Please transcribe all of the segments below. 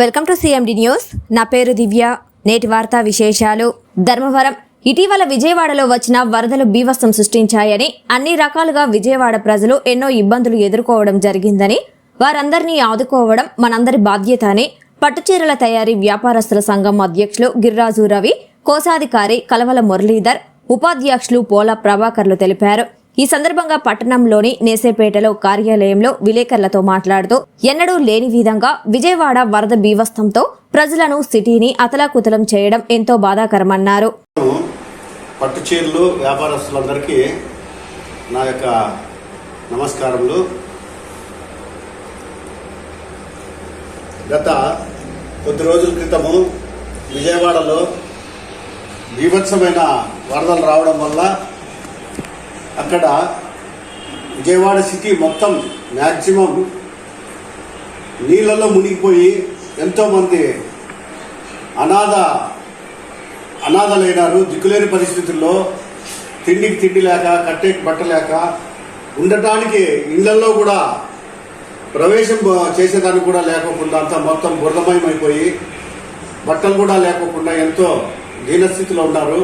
Welcome to CMD news నా పేరు దివ్య. నేటి వార్తా విశేషాలు. ధర్మవరం. ఇటీవల విజయవాడలో వచ్చిన వరదలు బీభత్సం సృష్టించాయని అన్ని రకాలుగా విజయవాడ ప్రజలు ఎన్నో ఇబ్బందులు ఎదుర్కోవడం జరిగిందని వారందరినీ ఆదుకోవడం మనందరి బాధ్యత అని పట్టుచీరల తయారీ వ్యాపారస్తుల సంఘం అధ్యక్షులు గిర్రాజు రవి కోశాధికారి కలవల మురళీధర్ ఉపాధ్యక్షులు పోల ప్రభాకర్లు తెలిపారు. ఈ సందర్భంగా పట్టణంలోని నేసేపేటలో కార్యాలయంలో విలేకరులతో మాట్లాడుతూ ఎన్నడూ లేని విధంగా విజయవాడ వరద బీవస్తంతో ప్రజలను సిటీని అతలాకుతలం చేయడం ఎంతో బాధాకరమన్నారు. పట్టు చీరలు వ్యాపారస్తులందరికీ నా యొక్క నమస్కారములు. గత కొద్ది రోజుల క్రితము విజయవాడలో బీభత్సమైన వరదలు రావడం వల్ల అక్కడ విజయవాడ సిటీ మొత్తం మ్యాక్సిమం నీళ్ళలో మునిగిపోయి ఎంతోమంది అనాథ అనాథలైనారు. దిక్కులేని పరిస్థితుల్లో తిండికి తిండి లేక కట్టేకి బట్టలేక ఉండటానికి ఇళ్ళలో కూడా ప్రవేశం చేసేదానికి కూడా లేకోకుండా అంతా మొత్తం బురదమయమైపోయి బట్టలు కూడా లేకోకుండా ఎంతో దీనస్థితిలో ఉన్నారు.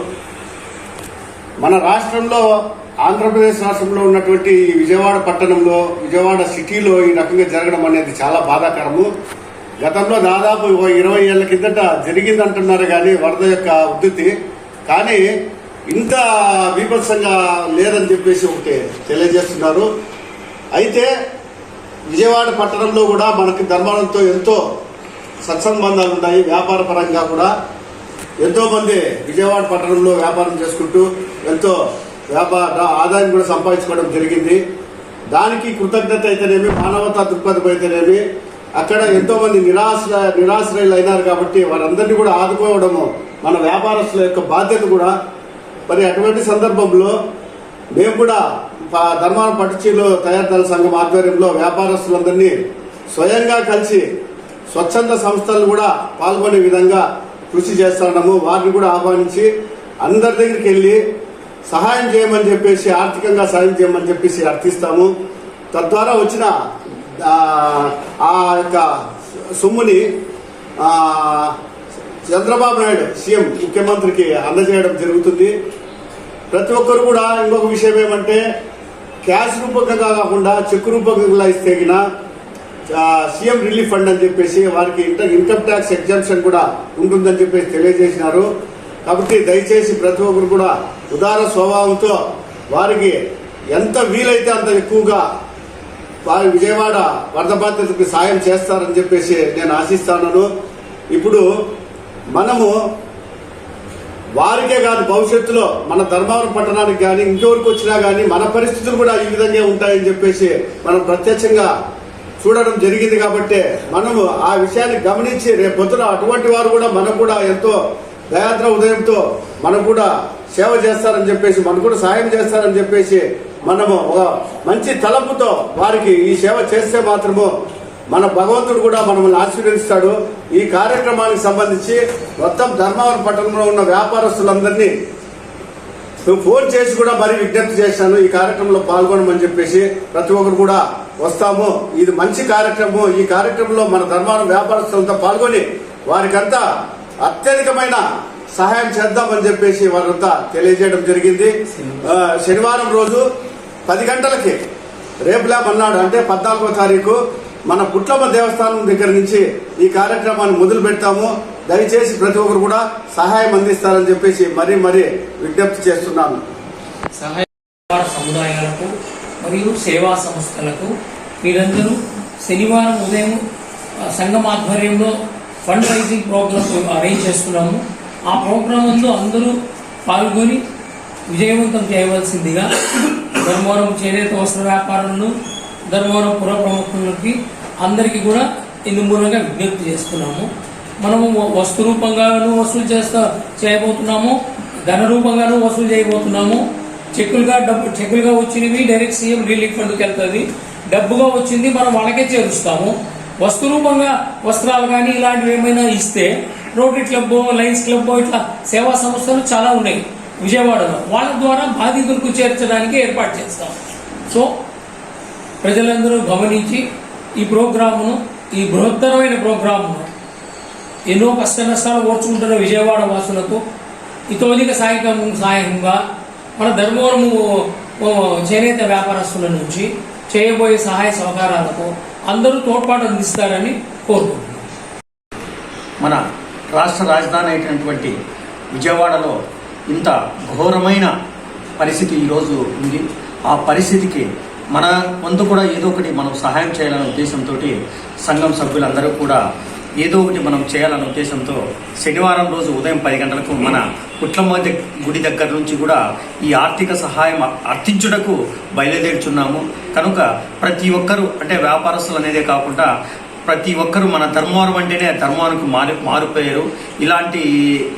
మన రాష్ట్రంలో ఆంధ్రప్రదేశ్ రాష్ట్రంలో ఉన్నటువంటి విజయవాడ పట్టణంలో విజయవాడ సిటీలో ఈ రకంగా జరగడం అనేది చాలా బాధాకరము. గతంలో దాదాపు ఇరవై ఏళ్ళ కిందట జరిగిందంటున్నారు కానీ వరద యొక్క ఉద్ధృతి కానీ ఇంత బీభత్సంగా లేదని చెప్పేసి ఒకటి తెలియజేస్తున్నారు. అయితే విజయవాడ పట్టణంలో కూడా మనకి ధర్మాలంతో ఎంతో సత్సంబంధాలు ఉన్నాయి వ్యాపార పరంగా కూడా. ఎంతోమంది విజయవాడ పట్టణంలో వ్యాపారం చేసుకుంటూ ఎంతో వ్యాపార ఆదాయం కూడా సంపాదించుకోవడం జరిగింది. దానికి కృతజ్ఞత అయితేనేమి మానవతా దృక్పథం అయితేనేమి అక్కడ ఎంతోమంది నిరాశ నిరాశ్రయులు అయినారు కాబట్టి వారందరినీ కూడా ఆదుకోవడము మన వ్యాపారస్తుల యొక్క బాధ్యత కూడా. మరి అటువంటి సందర్భంలో మేము కూడా ధర్మాన పట్టుచీలో తయారుదారుల సంఘం ఆధ్వర్యంలో వ్యాపారస్తులందరినీ స్వయంగా కలిసి స్వచ్ఛంద సంస్థలు కూడా పాల్గొనే విధంగా కృషి చేస్తున్నాము వారిని కూడా ఆహ్వానించి అందరి దగ్గరికి వెళ్ళి సహాయం చేయమని చెప్పేసి ఆర్థికంగా సాయం చేయమని చెప్పేసి అర్థిస్తాము. తద్వారా వచ్చిన ఆ, యొక్క సొమ్ముని చంద్రబాబు నాయుడు సీఎం ముఖ్యమంత్రికి అందజేయడం జరుగుతుంది. ప్రతి ఒక్కరు కూడా ఇంకొక విషయం ఏమంటే క్యాష్ రూపకంగా కాకుండా చెక్ రూపకంగా ఇస్తే సీఎం రిలీఫ్ ఫండ్ అని చెప్పేసి వారికి ఇంటర్ ఇన్కమ్ ట్యాక్స్ ఎగ్జామ్షన్ కూడా ఉంటుందని చెప్పేసి తెలియజేసినారు. కాబట్టి దయచేసి ప్రతి ఒక్కరు కూడా ఉదార స్వభావంతో వారికి ఎంత వీలైతే అంత ఎక్కువగా వారి విజయవాడ వరద బాధితులకు సాయం చేస్తారని చెప్పేసి నేను ఆశిస్తాను ఇప్పుడు మనము వారికే కాదు భవిష్యత్తులో మన ధర్మవరం పట్టణానికి కానీ ఇంకెవరికి వచ్చినా కానీ మన పరిస్థితులు కూడా ఈ విధంగా ఉంటాయని చెప్పేసి మనం ప్రత్యక్షంగా చూడడం జరిగింది కాబట్టి మనము ఆ విషయాన్ని గమనించి రేపు పొద్దున అటువంటి వారు కూడా మనకు కూడా ఎంతో దయాద్ర ఉదయంతో మనకు కూడా సేవ చేస్తారని చెప్పేసి మనకు కూడా సాయం చేస్తారని చెప్పేసి మనము ఒక మంచి తలంపుతో వారికి ఈ సేవ చేస్తే మాత్రము మన భగవంతుడు కూడా మనల్ని ఆశీర్వదిస్తాడు. ఈ కార్యక్రమానికి సంబంధించి మొత్తం ధర్మవరం పట్టణంలో ఉన్న వ్యాపారస్తులందరినీ నువ్వు ఫోన్ చేసి కూడా మరీ విజ్ఞప్తి చేశాను. ఈ కార్యక్రమంలో పాల్గొనమని చెప్పేసి ప్రతి ఒక్కరు కూడా వస్తాము. ఇది మంచి కార్యక్రమం ఈ కార్యక్రమంలో మన ధర్మాన వ్యాపారస్తులతో పాల్గొని వారికంతా అత్యధికమైన సహాయం చేద్దామని చెప్పేసి వారంతా తెలియజేయడం జరిగింది. శనివారం రోజు పది గంటలకి రేపులా మన్నాడు అంటే పద్నాలుగో తారీఖు మన పుట్లమ్మ దేవస్థానం దగ్గర నుంచి ఈ కార్యక్రమాన్ని మొదలు పెడతాము. దయచేసి ప్రతి ఒక్కరు కూడా సహాయం అందిస్తారని చెప్పేసి మరీ మరీ విజ్ఞప్తి చేస్తున్నాను. సహాయ సముదాయాలకు మరియు సేవా సంస్థలకు మీరందరూ శనివారం ఉదయం సంగమాధ్వర్యంలో సంఘం ఆధ్వర్యంలో ఫండ్ రైజింగ్ ప్రోగ్రామ్ అరేంజ్ చేస్తున్నాము. ఆ ప్రోగ్రాంలో అందరూ పాల్గొని విజయవంతం చేయవలసిందిగా ధర్మవరం చేనేత వస్త్ర వ్యాపారులను ధర్మవరం పుర ప్రముఖులకి అందరికీ కూడా ఇందు మూలంగా విజ్ఞప్తి చేస్తున్నాము. మనము వస్తు రూపంగాను వసూలు చేస్తా చేయబోతున్నాము. ధన రూపంగాను వసూలు చేయబోతున్నాము. చెక్కులుగా డబ్బు చెక్కులుగా వచ్చినవి డైరెక్ట్ సీఎం రిలీఫ్ ఫండ్కి వెళ్తుంది. డబ్బుగా వచ్చింది మనం వాళ్ళకే చేరుస్తాము. వస్తురూపంగా వస్త్రాలు కానీ ఇలాంటివి ఏమైనా ఇస్తే రోటరీ క్లబ్ లయన్స్ క్లబ్ ఇట్లా సేవా సంస్థలు చాలా ఉన్నాయి విజయవాడలో. వాళ్ళ ద్వారా బాధితులకు చేర్చడానికి ఏర్పాటు చేస్తాం. సో ప్రజలందరూ గమనించి ఈ ప్రోగ్రామును ఈ బృహత్తరమైన ప్రోగ్రామును ఎన్నో కష్ట నష్టాలు ఓర్చుకుంటున్న విజయవాడ వాసులకు ఇతోధిక సాయకం సహాయంగా మన ధర్మవరము చేనేత వ్యాపారస్తుల నుంచి చేయబోయే సహాయ సహకారాలకు అందరూ తోడ్పాటు అందిస్తారని కోరుకుంటున్నాను మన రాష్ట్ర రాజధాని అయినటువంటి విజయవాడలో ఇంత ఘోరమైన పరిస్థితి ఈరోజు ఉంది. ఆ పరిస్థితికి మన వంతు కూడా ఏదో ఒకటి మనం సహాయం చేయాలనే ఉద్దేశంతో సంఘం సభ్యులందరూ కూడా ఏదో ఒకటి మనం చేయాలనే ఉద్దేశంతో శనివారం రోజు ఉదయం పది గంటలకు మన కుట్లమ్మ గుడి దగ్గర నుంచి కూడా ఈ ఆర్థిక సహాయం అర్థించుటకు బయలుదేరుచున్నాము. కనుక ప్రతి ఒక్కరూ అంటే వ్యాపారస్తులు అనేదే కాకుండా ప్రతి ఒక్కరూ మన ధర్మవరం అంటేనే ధర్మానికి మారి మారిపోయారు. ఇలాంటి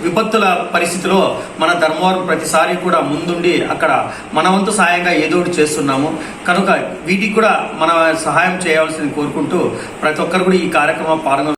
విపత్తుల పరిస్థితిలో మన ధర్మవరం ప్రతిసారి కూడా ముందుండి అక్కడ మన వంతు సాయంగా ఏదో ఒకటి చేస్తున్నాము. కనుక వీటికి కూడా మన సహాయం చేయవలసింది కోరుకుంటూ ప్రతి ఒక్కరు కూడా ఈ కార్యక్రమం పాల్గొ